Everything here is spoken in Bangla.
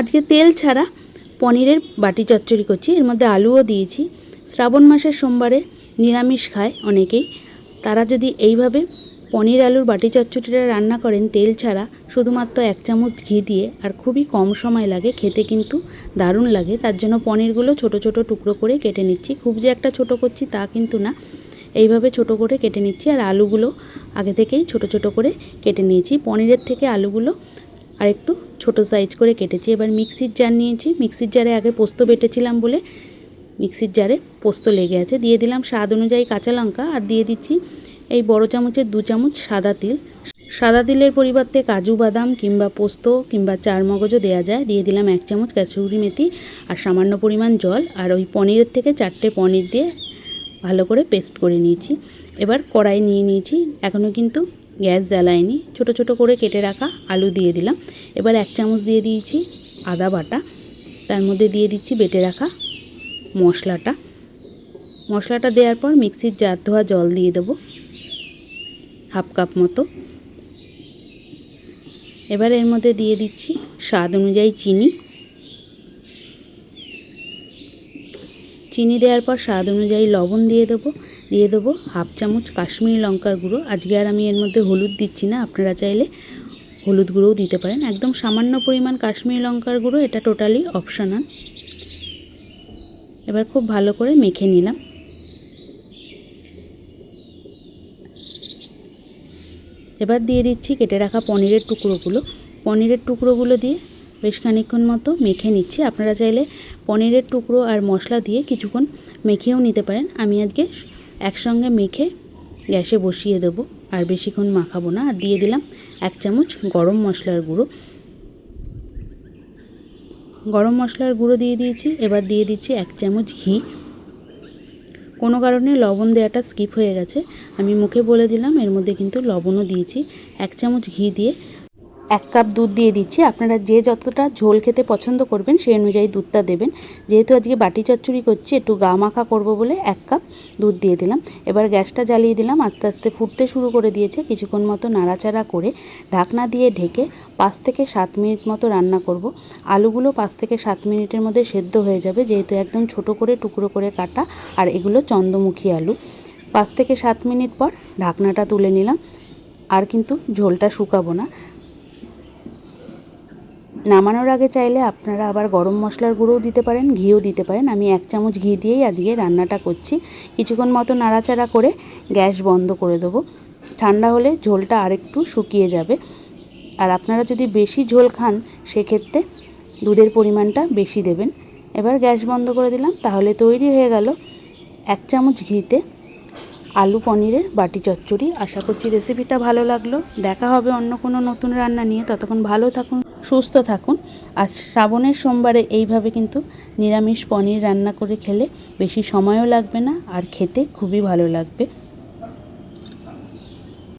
আজকে তেল ছাড়া পনিরের বাটি চচ্চড়ি করছি। এর মধ্যে আলুও দিয়েছি। শ্রাবণ মাসের সোমবারে নিরামিষ খায় অনেকেই। তারা যদি এইভাবে পনির আলুর বাটি চচ্চড়িটা রান্না করেন, তেল ছাড়া শুধুমাত্র এক চামচ ঘি দিয়ে, আর খুবই কম সময় লাগে, খেতে কিন্তু দারুণ লাগে। তার জন্য পনিরগুলো ছোট ছোট টুকরো করে কেটে নিচ্ছি। খুব যে একটা ছোট করছি তা কিন্তু না। এইভাবে ছোট করে কেটে নিচ্ছি, আর আলুগুলো আগে থেকেই ছোট ছোট করে কেটে নিয়েছি। পনিরের থেকে আলুগুলো আর একটু ছোট সাইজ করে কেটেছি। এবার মিক্সির জার নিয়েছি। মিক্সির জারে আগে পোস্ত বেটেছিলাম বলে মিক্সির জারে পোস্ত লেগে আছে। দিয়ে দিলাম স্বাদ অনুযায়ী কাঁচা লঙ্কা আর দিয়ে দিচ্ছি এই বড় চামচের দু চামচ সাদা তিল। সাদা তিলের পরিবর্তে কাজু বাদাম কিংবা পোস্ত কিংবা চার মগজও দেওয়া যায়। দিয়ে দিলাম এক চামচ কাসুরি মেথি আর সামান্য পরিমাণ জল। আর ওই পনিরের থেকে চারটে পনির দিয়ে ভালো করে পেস্ট করে নিয়েছি। এবার কড়াই নিয়ে নিয়েছি। এখনও কিন্তু গ্যাস জ্বালায়নি ছোট ছোট করে কেটে রাখা আলু দিয়ে দিলাম। এবার এক চামচ দিয়ে দিয়েছি আদা বাটা। তার মধ্যে দিয়ে দিচ্ছি বেটে রাখা মশলাটা। মশলাটা দেওয়ার পর মিক্সির জার ধোয়া জল দিয়ে দেবো হাফ কাপ মতো। এবার এর মধ্যে দিয়ে দিচ্ছি স্বাদ অনুযায়ী চিনি। চিনি দেওয়ার পর স্বাদ অনুযায়ী লবণ দিয়ে দেবো। দিয়ে দেবো হাফ চামচ কাশ্মীরি লঙ্কার গুঁড়ো। আজকে আর আমি এর মধ্যে হলুদ দিচ্ছি না, আপনারা চাইলে হলুদ গুঁড়োও দিতে পারেন। একদম সামান্য পরিমাণ কাশ্মীরি লঙ্কার গুঁড়ো, এটা টোটালি অপশনাল। এবার খুব ভালো করে মেখে নিলাম। এবার দিয়ে দিচ্ছি কেটে রাখা পনিরের টুকরোগুলো। পনিরের টুকরোগুলো দিয়ে বেশ খানিক্ষণ মতো মেখে নিচ্ছি। আপনারা চাইলে পনিরের টুকরো আর মশলা দিয়ে কিছুক্ষণ মেখেও নিতে পারেন। আমি আজকে একসঙ্গে মেখে গ্যাসে বসিয়ে দেবো। আর বেশিক্ষণ মাখাবো না। আর দিয়ে দিলাম এক চামচ গরম মশলার গুঁড়ো। গরম মশলার গুঁড়ো দিয়ে দিয়েছি। এবার দিয়ে দিচ্ছি এক চামচ ঘি। কোনো কারণে লবণ দেওয়াটা স্কিপ হয়ে গেছে। আমি মুখে বলে দিলাম, এর মধ্যে কিন্তু লবণও দিয়েছি। এক চামচ ঘি দিয়ে এক কাপ দুধ দিয়ে দিচ্ছি। আপনারা যে যতটা ঝোল খেতে পছন্দ করবেন, সেই অনুযায়ী দুধটা দেবেন। যেহেতু আজকে বাটি চচ্চড়ি করছি, একটু গা মাখা করব বলে এক কাপ দুধ দিয়ে দিলাম। এবার গ্যাসটা জ্বালিয়ে দিলাম, আস্তে আস্তে ফুটতে শুরু করে দিয়েছে। কিছুক্ষণ মতো নাড়াচাড়া করে ঢাকনা দিয়ে ঢেকে পাঁচ থেকে সাত মিনিট মতো রান্না করব। আলুগুলো পাঁচ থেকে সাত মিনিটের মধ্যে সেদ্ধ হয়ে যাবে, যেহেতু একদম ছোট করে, টুকরো করে কাটা, আর এগুলো চন্দ্রমুখী আলু। পাঁচ থেকে সাত মিনিট পর ঢাকনাটা তুলে নিলাম। আর কিন্তু ঝোলটা শুকাবো না। নামানোর আগে চাইলে আপনারা আবার গরম মশলার গুঁড়োও দিতে পারেন, ঘিও দিতে পারেন। আমি এক চামচ ঘি দিয়েই আজকে রান্নাটা করছি। কিছুক্ষণ মতো নাড়াচাড়া করে গ্যাস বন্ধ করে দেবো। ঠান্ডা হলে ঝোলটা আরেকটু শুকিয়ে যাবে। আর আপনারা যদি বেশি ঝোল খান, সেক্ষেত্রে দুধের পরিমাণটা বেশি দেবেন। এবার গ্যাস বন্ধ করে দিলাম, তাহলে তৈরি হয়ে গেল এক চামচ ঘিতে আলু পনিরের বাটি চচ্চড়ি। আশা করছি রেসিপিটা ভালো লাগল। দেখা হবে অন্য কোনো নতুন রান্না নিয়ে। ততক্ষণ ভালো থাকুন। সুস্থ থাকুন। আর শ্রাবণের সোমবারে এইভাবে কিন্তু নিরামিষ পনির রান্না করে খেলে বেশি সময়ও লাগবে না, আর খেতে খুবই ভালো লাগবে।